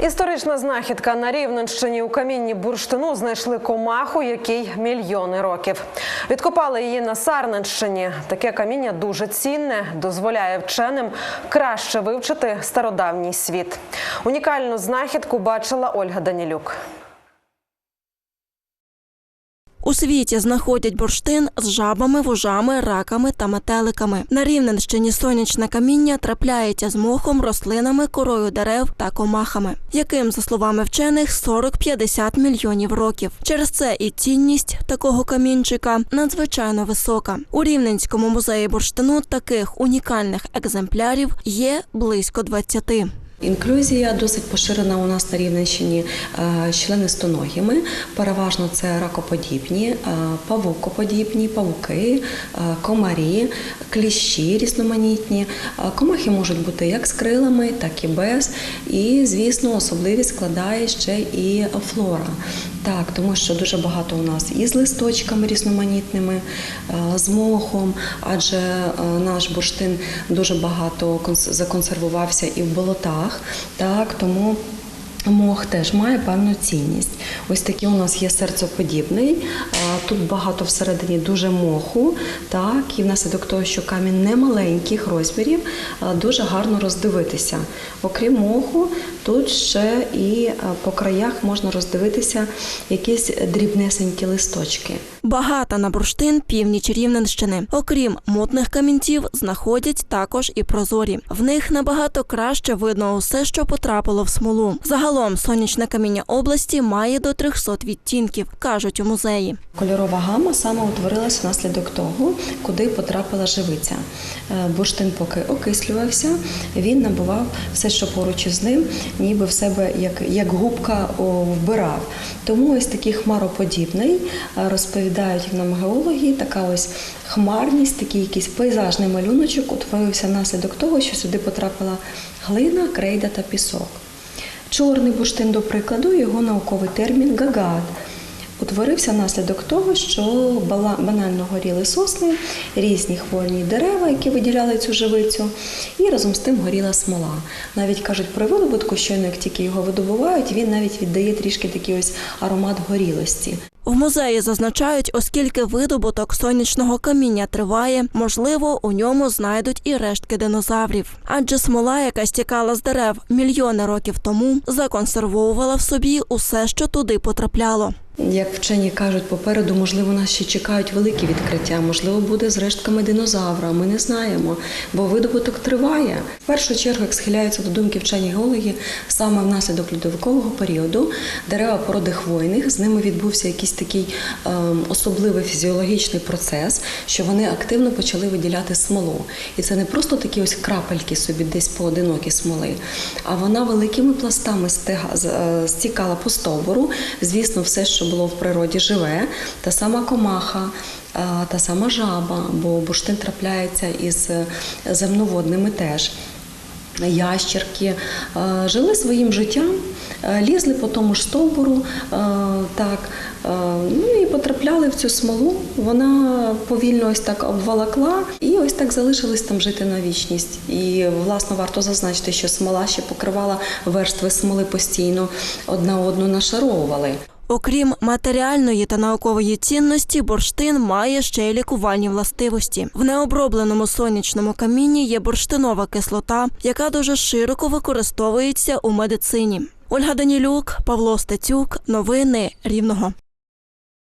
Історична знахідка на Рівненщині у камінні бурштину знайшли комаху, який мільйони років. Відкопали її на Сарненщині. Таке каміння дуже цінне, дозволяє вченим краще вивчити стародавній світ. Унікальну знахідку бачила Ольга Данілюк. У світі знаходять бурштин з жабами, вужами, раками та метеликами. На Рівненщині сонячне каміння трапляється з мохом, рослинами, корою дерев та комахами, яким, за словами вчених, 40-50 мільйонів років. Через це і цінність такого камінчика надзвичайно висока. У Рівненському музеї бурштину таких унікальних екземплярів є близько 20. Інклюзія досить поширена у нас на Рівненщині е, з членистоногими. Переважно це ракоподібні, е, павукоподібні, павуки, е, комарі, кліщі різноманітні. Комахи можуть бути як з крилами, так і без. І, звісно, особливість складає ще і флора. Так, тому що дуже багато у нас і з листочками різноманітними, е, з мохом, адже е, наш бурштин дуже багато конс- законсервувався і в болотах. Так, тому Мох теж має певну цінність. Ось такий у нас є серцеподібний. Тут багато всередині дуже моху, так, і внаслідок того, що камінь не маленьких розмірів, дуже гарно роздивитися. Окрім моху, тут ще і по краях можна роздивитися якісь дрібнесенькі листочки. Багата на бурштин північ Рівненщини. Окрім мутних камінців, знаходять також і прозорі. В них набагато краще видно усе, що потрапило в смолу. Загалом сонячне каміння області має до 300 відтінків, кажуть у музеї. Кольорова гама саме утворилася внаслідок того, куди потрапила живиця. Е, Бурштин поки окислювався, він набував все, що поруч із ним, ніби в себе як, як губка вбирав. Тому ось такий хмароподібний, е, розповідають нам геологи, така ось хмарність, такий якийсь пейзажний малюночок утворився внаслідок того, що сюди потрапила глина, крейда та пісок. Чорний бурштин, до прикладу, його науковий термін гагат. Утворився внаслідок того, що банально горіли сосни, різні хвойні дерева, які виділяли цю живицю, і разом з тим горіла смола. Навіть кажуть про видобутку, що як тільки його видобувають, він навіть віддає трішки такий ось аромат горілості. В музеї зазначають, оскільки видобуток сонячного каміння триває, можливо, у ньому знайдуть і рештки динозаврів. Адже смола, яка стікала з дерев мільйони років тому, законсервовувала в собі усе, що туди потрапляло. Як вчені кажуть, попереду, можливо, нас ще чекають великі відкриття, можливо, буде з рештками динозавра. Ми не знаємо, бо видобуток триває. В першу чергу, як схиляються до думки вчені геологи, саме внаслідок льодовикового періоду дерева породи хвойних з ними відбувся якийсь такий ем, особливий фізіологічний процес, що вони активно почали виділяти смолу. І це не просто такі ось крапельки собі десь поодинокі смоли, а вона великими пластами е, стікала по стовбуру. Звісно, все, що було в природі живе, та сама комаха. е, Та сама жаба, бо бурштин трапляється із земноводними теж. Ящерки е, жили своїм життям, е, лізли по тому ж стовбуру, так, ну і потрапляли в цю смолу. Вона повільно ось так обволокла і ось так залишились там жити на вічність. І власне варто зазначити, що смола ще покривала верстви смоли постійно, одна одну нашаровували. Окрім матеріальної та наукової цінності, бурштин має ще й лікувальні властивості. В необробленому сонячному камінні є бурштинова кислота, яка дуже широко використовується у медицині. Ольга Данілюк, Павло Стецюк, новини Рівного.